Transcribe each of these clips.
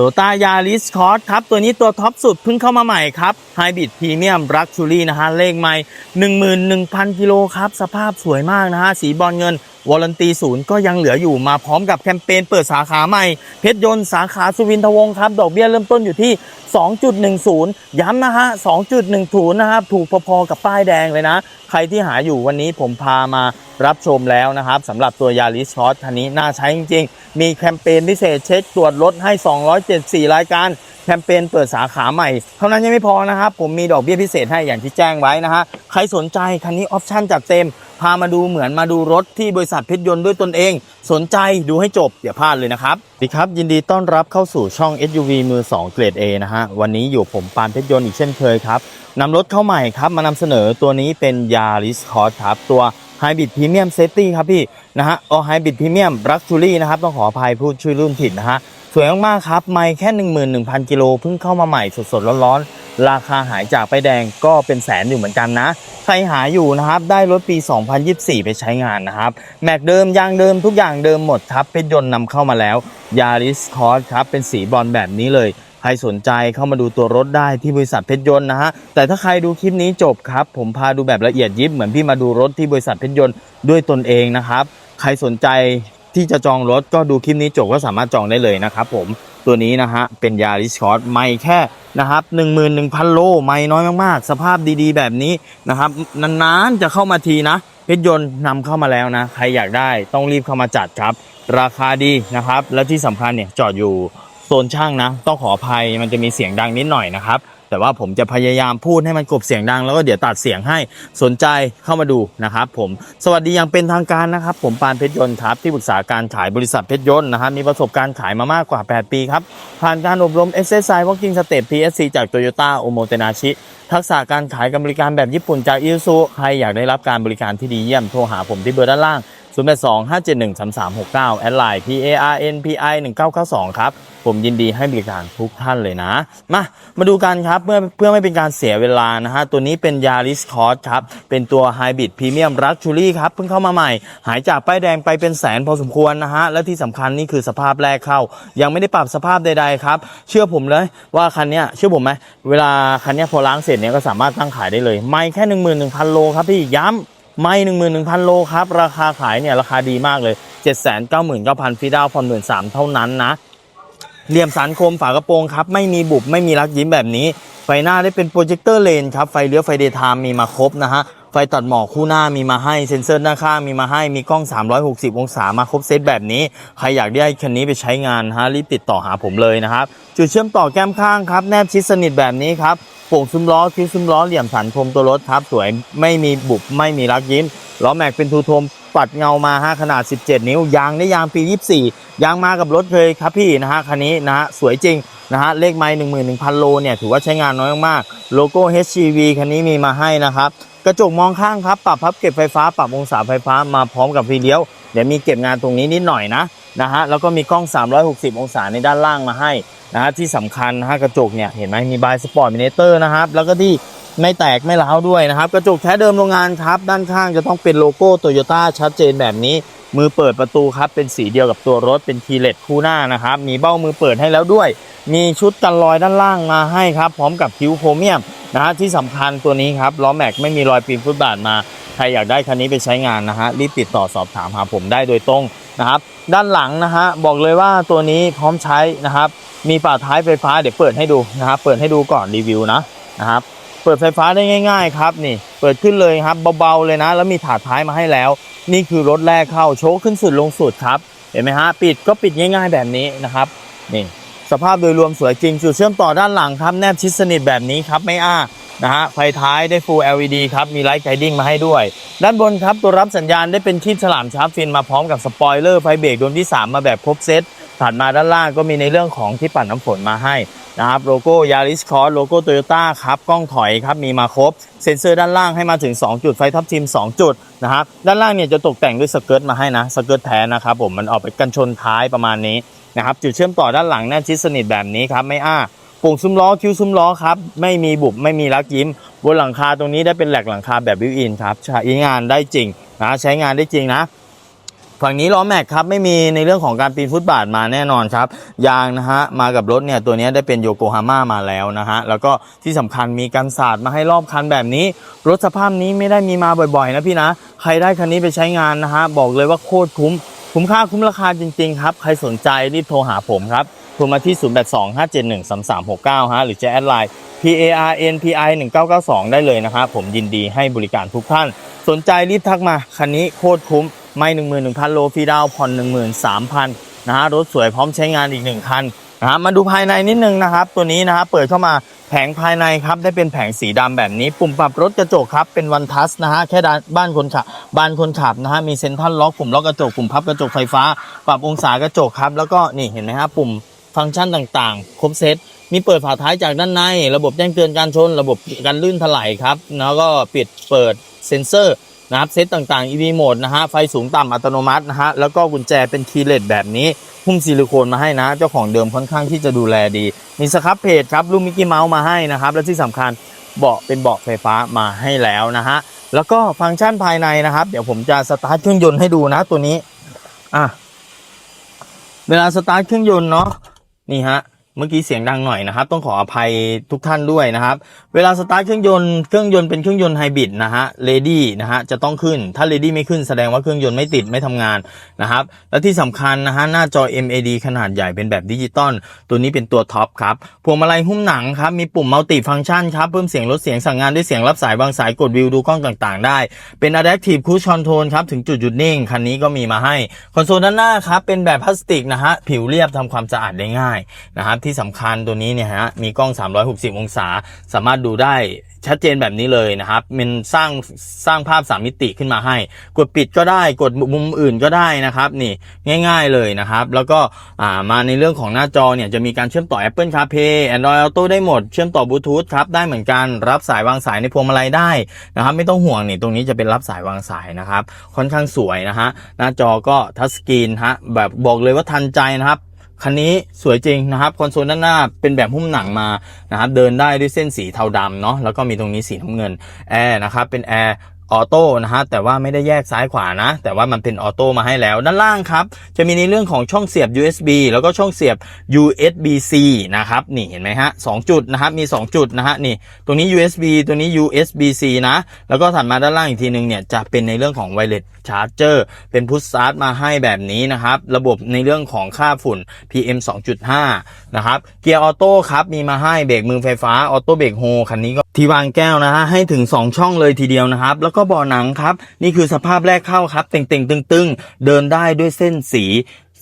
โตต้ายาริสคอร์สครับ ตัวนี้ตัวท็อปสุดเพิ่งเข้ามาใหม่ครับไฮบริดพรีเมียมรักชูรี่นะฮะเลขไม่ 11,000 กิโลครับ สภาพสวยมากนะฮะ สีบอลเงิน วอลันตีศูนย์ก็ยังเหลืออยู่มาพร้อมกับแคมเปญเปิดสาขาใหม่ เพชรยนต์สาขาสุวินทวงศ์ครับ ดอกเบี้ยเริ่มต้นอยู่ที่ 2.10 ย้ำนะฮะ 2.10 นะครับ ถูกพอๆกับป้ายแดงเลยนะ ใครที่หาอยู่วันนี้ผมพามารับชมแล้วนะครับสำหรับตัวยาริสชอตคันนี้น่าใช้จริงๆ มีแคมเปญพิเศษเช็คตรวจรถให้ 274 รายการแคมเปญเปิดสาขาใหม่ เท่านั้นยังไม่พอนะครับ ผมมีดอกเบี้ยพิเศษให้อย่างที่แจ้งไว้นะฮะ ใครสนใจคันนี้ออปชั่นจัดเต็ม พามาดูเหมือนมาดูรถที่บริษัทเพชรยนต์ด้วยตนเอง สนใจดูให้จบอย่าพลาดเลยนะครับดีครับยินดีต้อนรับเข้าสู่ช่อง SUV มือ 2 เกรด A นะฮะ วันนี้อยู่ผมปานเพชรยนต์อีกเช่นเคยครับนำรถเข้าใหม่ครับมานำเสนอตัวนี้เป็น Yaris Cross ครับตัว Hybrid Premium Safety ครับพี่นะฮะเอา Hybrid Premium Luxury นะครับต้องขออภัยพูดชื่อรุ่นผิดนะฮะสวยมากๆครับไม่แค่ 11,000 กิโลเพิ่งเข้ามาใหม่สดๆร้อนๆ ราคาหายจากป้ายแดงก็เป็นแสนอยู่เหมือนกันนะ ใครหาอยู่นะครับ ได้รถปี 2024 ไปใช้งานนะครับ แม็กเดิมยางเดิมทุกอย่างเดิมหมดครับเพชรยนต์นำเข้ามาแล้ว Yaris Cross ครับเป็นสีบอลแบบนี้เลยใครสนใจเข้ามาดูตัวรถได้ที่บริษัทเพชรยนต์นะฮะ แต่ถ้าใครดูคลิปนี้จบครับ ผมพาดูแบบละเอียดยิบเหมือนพี่มาดูรถที่บริษัทเพชรยนต์ด้วยตนเองนะครับ ใครสนใจที่จะจองรถก็ดูคลิปนี้จบก็สามารถจองได้เลยนะครับผม ตัวนี้นะฮะเป็นยาริสคอร์สไม่แค่นะครับ11,000โลไม่น้อยมากๆ สภาพดีๆ แบบนี้นะครับนานๆจะเข้ามาทีนะเพชรยนต์นำเข้ามาแล้วนะ ใครอยากได้ต้องรีบเข้ามาจัดครับ ราคาดีนะครับ และที่สำคัญเนี่ยจอดอยู่โซนช่างนะ ต้องขออภัยมันจะมีเสียงดังนิดหน่อยนะครับ แต่ว่าผมจะพยายามพูดให้มันกลบเสียงดัง แล้วก็เดี๋ยวตัดเสียงให้สนใจเข้ามาดูนะครับผมสวัสดีอย่างเป็นทางการนะครับ ผมปานเพชรยนต์ครับที่ปรึกษาการขายบริษัทเพชรยนต์นะครับมีประสบการณ์ขายมามากกว่า 8 ปีครับ ผ่านการอบรม SSI Walking Step PSC จาก Toyota o m o t e n a c h i ทักษะการขายกับบริการแบบญี่ปุ่นจากอิซูใครอยากได้รับการบริการที่ดีเยี่ยมโทรหาผมที่เบอร์ด้านล่าง 0 8 2 5 7 1 3 3 6 9 แอดไลน์ P A R N P I 1992 ครับ ผมยินดีให้บริการทุกท่านเลยนะ มา มาดูกันครับเพื่อเพื่อไม่เป็นการเสียเวลานะฮะ ตัวนี้เป็น Yaris Cross ครับ เป็นตัว Hybrid Premium Luxury ครับ เพิ่งเข้ามาใหม่ หายจากป้ายแดงไปเป็นแสนพอสมควรนะฮะ และที่สำคัญนี่คือสภาพแรกเข้า ยังไม่ได้ปรับสภาพใดๆครับ เชื่อผมเลยว่าคันนี้เชื่อผมไหมเวลาคันนี้พอล้างเสร็จเนี้ยก็สามารถตั้งขายได้เลย ไม่แค่ 11,000โลครับพี่ย้ำ ไม่11,000โลครับ ราคาขายเนี่ยราคาดีมากเลย799,000ฟีดาวผ่อนหมื่นสามเท่านั้นนะเหลี่ยมสันคมฝากระโปรงครับ ไม่มีบุบไม่มีรักยิ้มแบบนี้ ไฟหน้าได้เป็นโปรเจคเตอร์เลนครับ ไฟเลี้ยวไฟเดย์ไทม์มีมาครบนะฮะ ไฟตัดหมอกคู่หน้ามีมาให้ เซ็นเซอร์ด้าข้างมีมาให้ มีกล้อง 360 องศามาครบเซตแบบนี้ ใครอยากได้คันนี้ไปใช้งานฮะรีบติดต่อหาผมเลยนะครับ จุดเชื่อมต่อแก้มข้างครับ แนบชิดสนิทแบบนี้ครับ โป่งซุ้มล้อคิ้วซุ้มล้อเหลี่ยมสันคมตัวรถครับสวยไม่มีบุบไม่มีรักยิ้มล้อแม็กเป็นทูโทมปัดเงามาฮะขนาด 17 นิ้วยางได้ยางปี 24 ยางมากับรถเลยครับพี่นะฮะคันนี้นะฮะสวยจริงนะฮะเลขไม้11,000โลเนี่ยถือว่าใช้งานน้อยมากโลโก้ HGV คันนี้มีมาให้นะครับกระจกมองข้างครับปรับพับเก็บไฟฟ้าปรับองศาไฟฟ้ามาพร้อมกับไฟเลี้ยวเดี๋ยวมีเก็บงานตรงนี้นิดหน่อยนะนะฮะแล้วก็มีกล้อง 360 องศาในด้านล่างมาให้นะฮะที่สำคัญนะฮะกระจกเนี่ยเห็นไหมมีบายสปอร์ตมิเนเตอร์นะครับแล้วก็ที่ไม่แตกไม่ร้าวด้วยนะครับกระจกแท้เดิมโรงงานครับด้านข้างจะต้องเป็นโลโก้โตโยต้าชัดเจนแบบนี้ มือเปิดประตูครับเป็นสีเดียวกับตัวรถเป็นคีเลสคู่หน้านะครับมีเบ้ามือเปิดให้แล้วด้วย มีชุดกันรอยด้านล่างมาให้ครับพร้อมกับคิ้วโครเมียมนะฮะที่สำคัญตัวนี้ครับล้อแม็กไม่มีรอยปีนฟุตบาทมาใครอยากได้คันนี้ไปใช้งานนะฮะรีบติดต่อสอบถามหาผมได้โดยตรงนะครับ ด้านหลังนะฮะบอกเลยว่าตัวนี้พร้อมใช้นะครับ มีฝาท้ายไฟฟ้าเดี๋ยวเปิดให้ดูนะครับเปิดให้ดูก่อนรีวิวนะนะครับเปิดไฟฟ้าได้ง่าย ๆ ครับนี่ เปิดขึ้นเลยครับเบาๆเลยนะ แล้วมีถาดท้ายมาให้แล้ว นี่คือรถแรกเข้าโชคขึ้นสุดลงสุดครับเห็นไหมฮะปิดก็ปิดง่ายๆแบบนี้นะครับนี่สภาพโดยรวมสวยจริงจุดเชื่อมต่อด้านหลังครับแนบชิดสนิทแบบนี้ครับไม่อ้า นะฮะ ไฟท้ายได้ Full LED ครับ มีไลท์ไกดิ้งมาให้ด้วย ด้านบนครับ ตัวรับสัญญาณได้เป็นที่ฉลามชาร์ปฟินมาพร้อมกับสปอยเลอร์ไฟเบรกดวงที่ 3 มาแบบครบเซต ถัดมาด้านล่างก็มีในเรื่องของที่ปัดน้ำฝนมาให้นะครับโลโก้ Yaris Cross โลโก้ Toyota ครับกล้องถอยครับมีมาครบ เซ็นเซอร์ด้านล่างให้มาถึง 2 จุดไฟทับทิม2 จุดนะครับด้านล่างเนี่ยจะตกแต่งด้วยสเกิร์ตมาให้นะ สเกิร์ตแท้นะครับผมมันออกไปกันชนท้ายประมาณนี้นะครับจุดเชื่อมต่อด้านหลังแน่ชิดสนิทแบบนี้ครับไม่อ้า ปุ่งซุ้มล้อคิ้วซุ้มล้อครับ ไม่มีบุบไม่มีรักยิ้ม บนหลังคาตรงนี้ได้เป็นแหลกหลังคาแบบบิวอินครับใช้งานได้จริงนะใช้งานได้จริงนะฝั่งนี้ล้อแม็กครับไม่มีในเรื่องของการปีนฟุตบาทมาแน่นอนครับ ยางนะฮะมากับรถเนี่ยตัวนี้ได้เป็นโยโกฮาม่ามาแล้วนะฮะแล้วก็ที่สำคัญมีกันศาสตร์มาให้รอบคันแบบนี้ รถสภาพนี้ไม่ได้มีมาบ่อยๆนะพี่นะ ใครได้คันนี้ไปใช้งานนะฮะบอกเลยว่าโคตรคุ้ม คุ้มค่าคุ้มราคาจริง ๆ ครับ ใครสนใจรีบโทรหาผมครับ โทรมาที่ 0825713369 ฮะ หรือจะแอดไลน์ P A R N P I 1992 ได้เลยนะครับ ผมยินดีให้บริการทุกท่าน สนใจรีบทักมา คันนี้โคตรคุ้ม ไม่11,000 โลฟรีดาวน์ผ่อน 13,000 นะฮะ รถสวยพร้อมใช้งานอีก 1 คันนะฮะมาดูภายในนิดนึงนะครับ ตัวนี้นะฮะเปิดเข้ามาแผงภายในครับ ได้เป็นแผงสีดำแบบนี้ ปุ่มปรับรถกระจกครับ เป็นวันทัสนะฮะ แค่ด้านบ้านคนขับ บ้านคนขับนะฮะ มีเซ็นทรัลล็อกปุ่มล็อกกระจก ปุ่มพับกระจกไฟฟ้า ปรับองศากระจกครับ แล้วก็นี่เห็นไหมฮะ ปุ่ม ฟังก์ชันต่างๆ ครบเซตมีเปิดฝาท้ายจากด้านใน ระบบแจ้งเตือนการชน ระบบการลื่นถลายครับ แล้วก็ปิดเปิดเซ็นเซอร์นะครับเซตต่างๆ EV โหมดนะฮะไฟสูงต่ำอัตโนมัตินะฮะแล้วก็กุญแจเป็นคีย์เลสแบบนี้หุ้มซิลิโคนมาให้นะ เจ้าของเดิมค่อนข้างที่จะดูแลดี มีสครับเพจครับลูกมิกกี้เมาส์มาให้นะครับ และที่สำคัญเบาะเป็นเบาะไฟฟ้ามาให้แล้วนะฮะแล้วก็ฟังก์ชันภายในนะครับ เดี๋ยวผมจะสตาร์ทเครื่องยนต์ให้ดูนะตัวนี้อะเวลาสตาร์ทเครื่องยนต์เนาะ นี่ฮะ เมื่อกี้เสียงดังหน่อยนะครับ ต้องขออภัยทุกท่านด้วยนะครับ เวลาสตาร์ทเครื่องยนต์เครื่องยนต์เป็นเครื่องยนต์ไฮบริดนะฮะเลดี้นะฮะจะต้องขึ้นถ้าเลดี้ไม่ขึ้นแสดงว่าเครื่องยนต์ไม่ติดไม่ทำงานนะครับ และที่สำคัญนะฮะหน้าจอ MAD ขนาดใหญ่เป็นแบบดิจิตอลตัวนี้เป็นตัวท็อปครับพวงมาลัยหุ้มหนังครับมีปุ่มมัลติฟังก์ชันครับเพิ่มเสียงลดเสียงสั่งงานด้วยเสียงรับสายวางสายกดวิวดูกล้องต่างๆ ได้ เป็น Adaptive Cruise Control ครับถึงจุดหยุดนิ่งคันนี้ก็มีมาให้คอนโซลด้านหน้าครับเป็นแบบพลาสติกนะฮะผิวเรียบทำความสะอาดได้ง่ายนะครับที่สำคัญตัวนี้เนี่ยฮะมีกล้อง 360 องศา สามารถดูได้ชัดเจนแบบนี้เลยนะครับ มันสร้างสร้างภาพ 3 มิติขึ้นมาให้ กดปิดก็ได้กดมุมอื่นก็ได้นะครับนี่ง่าย ๆเลยนะครับ แล้วก็มาในเรื่องของหน้าจอเนี่ยจะมีการเชื่อมต่อ Apple CarPlay Android Auto ได้หมด เชื่อมต่อบลูทูธครับได้เหมือนกันรับสายวางสายในพวงมาลัยได้นะครับ ไม่ต้องห่วงนี่ตรงนี้จะเป็นรับสายวางสายนะครับ ค่อนข้างสวยนะฮะหน้าจอก็ทัชสกรีนฮะแบบบอกเลยว่าทันใจนะครับ คันนี้สวยจริงนะครับคอนโซลด้านหน้าเป็นแบบหุ้มหนังมานะครับเดินได้ด้วยเส้นสีเทาดำเนาะแล้วก็มีตรงนี้สีน้ำเงินแอร์นะครับเป็นแอร์ ออโต้นะฮะแต่ว่าไม่ได้แยกซ้ายขวานะ แต่ว่ามันเป็นออโต้มาให้แล้ว ด้านล่างครับ จะมีในเรื่องของช่องเสียบ USB แล้วก็ช่องเสียบ USB-C นะครับนี่เห็นไหมฮะสองจุดนะครับมี 2 จุดนะฮะนี่ตรงนี้ USB ตัวนี้ USB-C นะ แล้วก็ถัดมาด้านล่างอีกทีหนึงเนี่ยจะเป็นในเรื่องของ wireless charger เป็นพุทสตาร์ทมาให้แบบนี้นะครับระบบในเรื่องของค่าฝุ่น PM 2.5 นะครับเกียร์ออโต้ครับมีมาให้เบรกมือไฟฟ้าออโต้เบรกโฮคันนี้ก็ที่วางแก้วนะฮะให้ถึง 2 ช่องเลยทีเดียวนะครับแล้วก็ก็บ่อหนังครับ นี่คือสภาพแรกเข้าครับ เต่งๆ ตึงๆ เดินได้ด้วยเส้นสี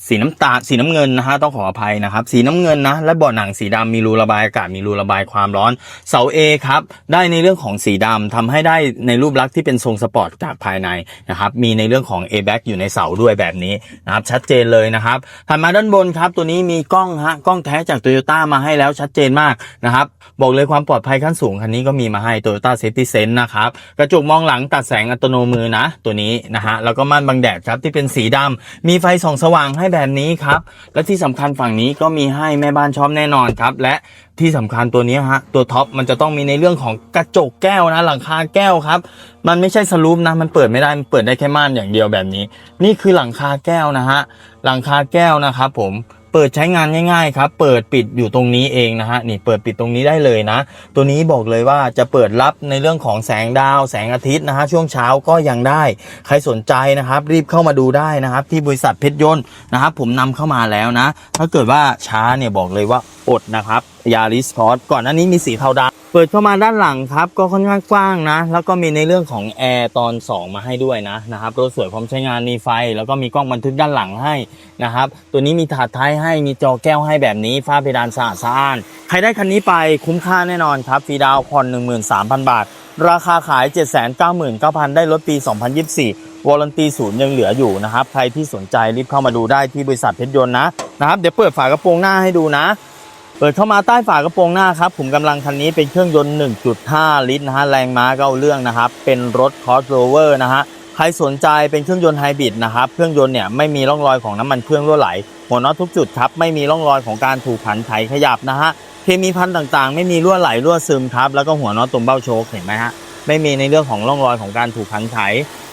สีน้ำตาลสีน้ำเงินนะฮะต้องขออภัยนะครับ สีน้ำเงินนะ และเบาะหนังสีดำมีรูระบายอากาศมีรูระบายความร้อน เสา A ครับ ได้ในเรื่องของสีดำทำให้ได้ในรูปลักษณ์ที่เป็นทรงสปอร์ตจากภายในนะครับ มีในเรื่องของ a b a c อยู่ในเสาด้วยแบบนี้นะครับ ชัดเจนเลยนะครับถัดมาด้านบนครับ ตัวนี้มีกล้องฮะกล้องแท้จาก Toyota มาให้แล้วชัดเจนมากนะครับ บอกเลยความปลอดภัยขั้นสูงคันนี้ก็มีมาให้ Toyota Safety Sense นะครับกระจกมองหลังตัดแสงอัตโนมือนะ ตัวนี้นะฮะแล้วก็ม่านบังแดดครับที่เป็นสีดำมีไฟส่องสว่างให้แบบนี้ครับ และที่สำคัญฝั่งนี้ก็มีให้แม่บ้านชอบแน่นอนครับ และที่สำคัญตัวนี้ฮะตัวท็อปมันจะต้องมีในเรื่องของกระจกแก้วนะ หลังคาแก้วครับ มันไม่ใช่สลูปนะ มันเปิดไม่ได้ มันเปิดได้แค่ม่านอย่างเดียวแบบนี้ นี่คือหลังคาแก้วนะฮะหลังคาแก้วนะครับผม เปิดใช้งานง่ายๆครับ เปิดปิดอยู่ตรงนี้เองนะฮะนี่เปิดปิดตรงนี้ได้เลยนะ ตัวนี้บอกเลยว่าจะเปิดรับในเรื่องของแสงดาว แสงอาทิตย์นะฮะช่วงเช้าก็ยังได้ ใครสนใจนะครับ รีบเข้ามาดูได้นะครับ ที่บริษัทเพชรยนต์นะครับผมนำเข้ามาแล้วนะ ถ้าเกิดว่าช้าเนี่ยบอกเลยว่าอดนะครับ ยาริสคอร์สก่อนหน้านี้มีสีเทาดำเปิดเข้ามาด้านหลังครับ ก็ค่อนข้างกว้างนะ แล้วก็มีในเรื่องของแอร์ตอน 2 มาให้ด้วยนะนะครับรถสวยพร้อมใช้งานมีไฟ แล้วก็มีกล้องบันทึกด้านหลังให้นะครับตัวนี้มีถาดท้ายให้มีจอแก้วให้แบบนี้ฝ้าเพดานสะอาดสะอ้านใครได้คันนี้ไปคุ้มค่าแน่นอนครับฟรีดาวน์ผ่อน13,000 บาท ราคาขาย 799,000 ได้รถปี 2024วอร์ n ตีศูนย์ยังเหลืออยู่นะครับ ใครที่สนใจรีบเข้ามาดูได้ที่บริษัทเพชรยนต์นะนะครับ เดี๋ยวเปิดฝากระโปรงหน้าให้ดูนะ เปิดเข้ามาใต้ฝากระโปรงหน้าครับผมกำลังคันนี้เป็นเครื่องยนต์ 1.5 ลิตรนะฮะแรงม้าก็เอาเรื่องนะครับ เป็นรถคอสโรเวอร์นะฮะใครสนใจเป็นเครื่องยนต์ไฮบริดนะครับเครื่องยนต์เนี่ยไม่มีร่องรอยของน้ำมันเครื่องรั่วไหลหัวน็อตทุกจุดครับไม่มีร่องรอยของการถูกผันไถขยับนะฮะเคมีพันต่างๆ ไม่มีรั่วไหลรั่วซึมครับแล้วก็หัวน็อตตรงเบ้าโชคเห็นไหมฮะ ไม่มีในเรื่องของร่องรอยของการถูกขันไถ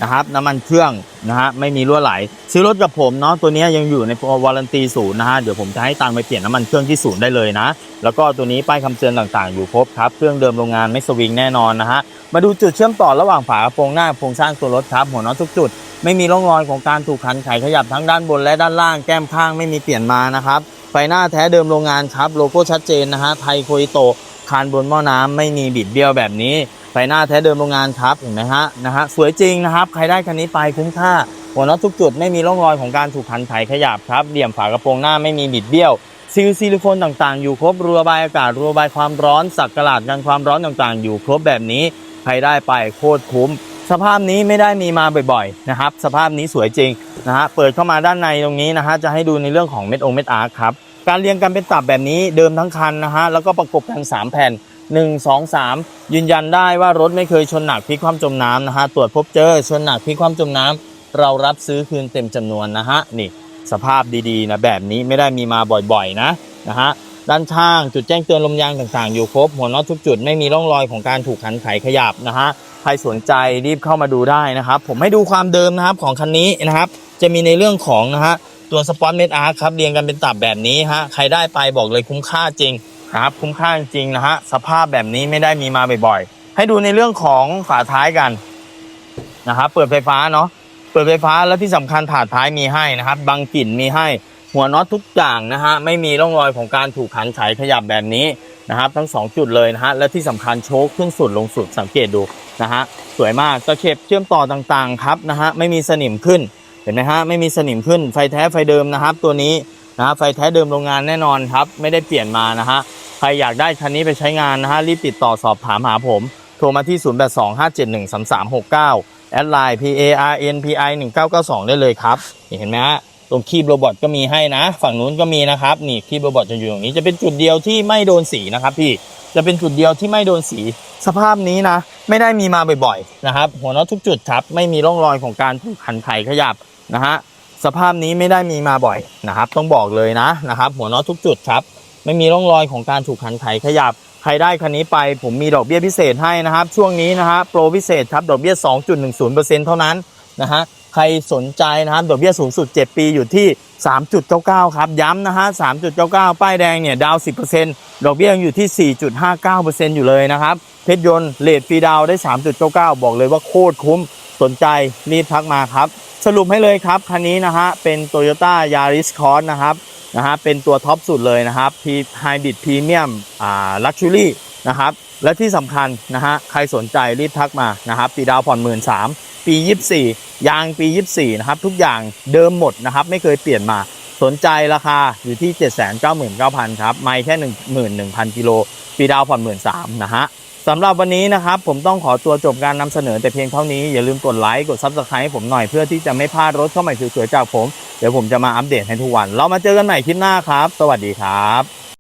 นะครับน้ำมันเครื่องนะฮะไม่มีรั่วไหล ซื้อรถกับผมเนาะตัวนี้ยังอยู่ในวารันตีศูนย์นะฮะเดี๋ยวผมจะให้ตังไปเปลี่ยนน้ำมันเครื่องที่ศูนย์ได้เลยนะ แล้วก็ตัวนี้ป้ายคำเตือนต่างๆ อยู่ครบครับ เครื่องเดิมโรงงานไม่สวิงแน่นอนนะฮะมาดูจุดเชื่อมต่อระหว่างฝากระโปรงหน้าโครงสร้างตัวรถครับหัวน็อตทุกจุดไม่มีร่องรอยของการถูกขันไขขยับทั้งด้านบนและด้านล่างแก้มข้างไม่มีเปลี่ยนมานะครับไฟหน้าแท้เดิมโรงงานครับ โลโก้ชัดเจนนะฮะไทยโคอิโตคานบนหม้อน้ำไม่มีบิดเบี้ยวแบบนี้ ไฟหน้าแท้เดิมโรงงานครับเห็นไหมฮะนะฮะสวยจริงนะครับ ใครได้คันนี้ไปคุ้มค่า หัวน็อตทุกจุดไม่มีร่องรอยของการถูกขันไขขยับครับเหลี่ยมฝากระโปรงหน้าไม่มีบิดเบี้ยวซีลซิลิโคนต่างๆ อยู่ครบรัวบายอากาศรัวบายความร้อนสักกระลาดกันความร้อนต่างๆ อยู่ครบแบบนี้ใครได้ไปโคตรคุ้ม สภาพนี้ไม่ได้มีมาบ่อยๆนะครับ สภาพนี้สวยจริงนะฮะเปิดเข้ามาด้านในตรงนี้นะฮะจะให้ดูในเรื่องของเม็ดองเม็ดอาร์คครับการเรียงกันเป็นตับแบบนี้เดิมทั้งคันนะฮะแล้วก็ประกบกัน3แผ่น 1 2 3 ยืนยันได้ว่ารถไม่เคยชนหนักพลิกคว่ำจมน้ำนะฮะตรวจพบเจอชนหนักพลิกคว่ำจมน้ำเรารับซื้อคืนเต็มจำนวนนะฮะนี่สภาพดีๆนะแบบนี้ไม่ได้มีมาบ่อยๆนะนะฮะด้านข้างจุดแจ้งเตือนลมยางต่างๆ อยู่ครบหัวน็อตทุกจุดไม่มีร่องรอยของการถูกขันไขขยับนะฮะใครสนใจรีบเข้ามาดูได้นะครับ ผมให้ดูความเดิมนะครับของคันนี้นะครับ จะมีในเรื่องของนะฮะตัวสปอตเมดอาร์ครับเรียงกันเป็นตับแบบนี้ฮะใครได้ไปบอกเลยคุ้มค่าจริง นะครับคุ้มค่าจริงนะฮะสภาพแบบนี้ไม่ได้มีมาบ่อยๆ ให้ดูในเรื่องของฝาท้ายกันนะครับเปิดไฟฟ้าเนาะเปิดไฟฟ้าแล้วที่สำคัญถาดท้ายมีให้นะครับบังกลิ่นมีให้ หัวน็อตทุกอย่างนะฮะไม่มีร่องรอยของการถูกขันไขขยับแบบนี้นะครับ ทั้งสองจุดเลยนะฮะและที่สำคัญโชคขึ้นสุดลงสุดสังเกตดูนะฮะสวยมากตะเข็บเชื่อมต่อต่างๆครับนะฮะไม่มีสนิมขึ้นเห็นไหมฮะไม่มีสนิมขึ้นไฟแท้ไฟเดิมนะครับ ตัวนี้นะฮะไฟแท้เดิมโรงงานแน่นอนครับ ไม่ได้เปลี่ยนมานะฮะ รอยากได้คันนี้ไปใช้งานนะฮะรีบติดต่อสอบถามหาผม โทรมาที่ 0825713369 แอดไลน์ P A R N P I 1992 ได้เลยครับนี่เห็นไหมฮะตรงคีบโรบอทก็มีให้นะ ฝั่งนู้นก็มีนะครับนี่คีบโรบอทจะอยู่ตรงนี้จะเป็นจุดเดียวที่ไม่โดนสีนะครับพี่จะเป็นจุดเดียวที่ไม่โดนสี สภาพนี้นะ ไม่ได้มีมาบ่อยๆนะครับ หัวน็อตทุกจุดครับไม่มีร่องรอยของการถูกขันไขขยับนะฮะสภาพนี้ไม่ได้มีมาบ่อยนะครับ ต้องบอกเลยนะนะครับ หัวน็อตทุกจุดครับ ไม่มีร่องรอยของการถูกขันไขขยับ ใครได้คันนี้ไป ผมมีดอกเบี้ยพิเศษให้นะครับ ช่วงนี้นะฮะโปรพิเศษครับดอกเบี้ย 2.10%เท่านั้นนะฮะใครสนใจนะครับดอกเบี้ยสูงสุด 7 ปีอยู่ที่ 3.99 ครับ ย้ำนะฮะ 3.99 ป้ายแดงเนี่ยดาว 10%ดอกเบี้ยยังอยู่ที่ 4.59%อยู่เลยนะครับ เพชรยนต์เลทฟรีดาวได้ 3.99 บอกเลยว่าโคตรคุ้มสนใจรีบทักมาครับ สรุปให้เลยครับ คันนี้นะฮะเป็น Toyota Yaris Cross นะครับ นะฮะเป็นตัวท็อปสุดเลยนะครับ P Hybrid Premium อ่า Luxury นะครับและที่สำคัญนะฮะใครสนใจรีบทักมานะครับปีดาวผ่อน1 3 0 0 0ปี 24 ยางปี 24 นะครับ ทุกอย่างเดิมหมดนะครับ ไม่เคยเปลี่ยนมาสนใจราคาอยู่ที่ 799,000 ครับ ไม่แค่ 11,000 กิโล ปีดาวผ่อน 13,000 นะฮะสำหรับวันนี้นะครับ ผมต้องขอตัวจบการนำเสนอแต่เพียงเท่านี้ อย่าลืมกดไลค์ กด Subscribe ให้ผมหน่อยเพื่อที่จะไม่พลาดรถเข้าใหม่สวยๆจากผม เดี๋ยวผมจะมาอัปเดตให้ทุกวัน เรามาเจอกันใหม่คลิปหน้าครับ สวัสดีครับ